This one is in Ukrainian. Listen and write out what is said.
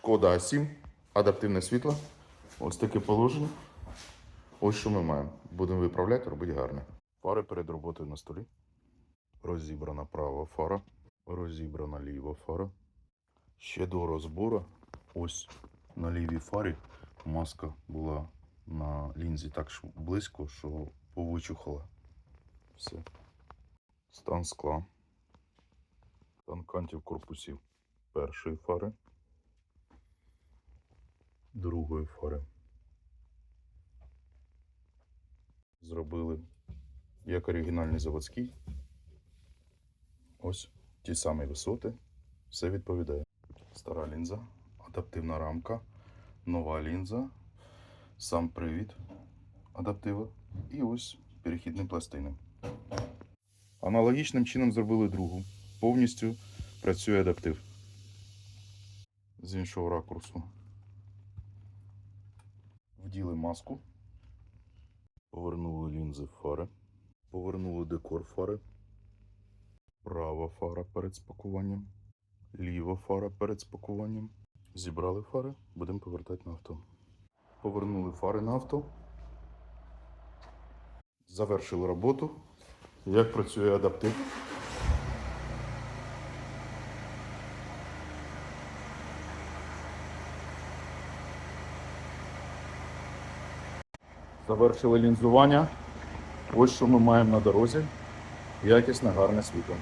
Шкода А7, адаптивне світло. Ось таке положення. Ось що ми маємо. Будемо виправляти, робити гарне. Фари перед роботою на столі. Розібрана права фара, розібрана ліва фара. Ще до розбору. Ось на лівій фарі маска була на лінзі так близько, що повичухала. Все. Стан скла. Стан кантів корпусів першої фари, другої фари. Зробили як оригінальний заводський. Ось ті самі висоти. Все відповідає. Стара лінза, адаптивна рамка, нова лінза, сам привід адаптива і ось перехідні пластини. Аналогічним чином зробили другу. Повністю працює адаптив. З іншого ракурсу. Вділи маску. Повернули лінзи фари. Повернули декор фари. Права фара перед спакуванням. Ліва фара перед спакуванням. Зібрали фари, будемо повертати на авто. Повернули фари на авто. Завершили роботу. Як працює адаптив? Завершили лінзування. Ось що ми маємо на дорозі. Якісне, гарне світло.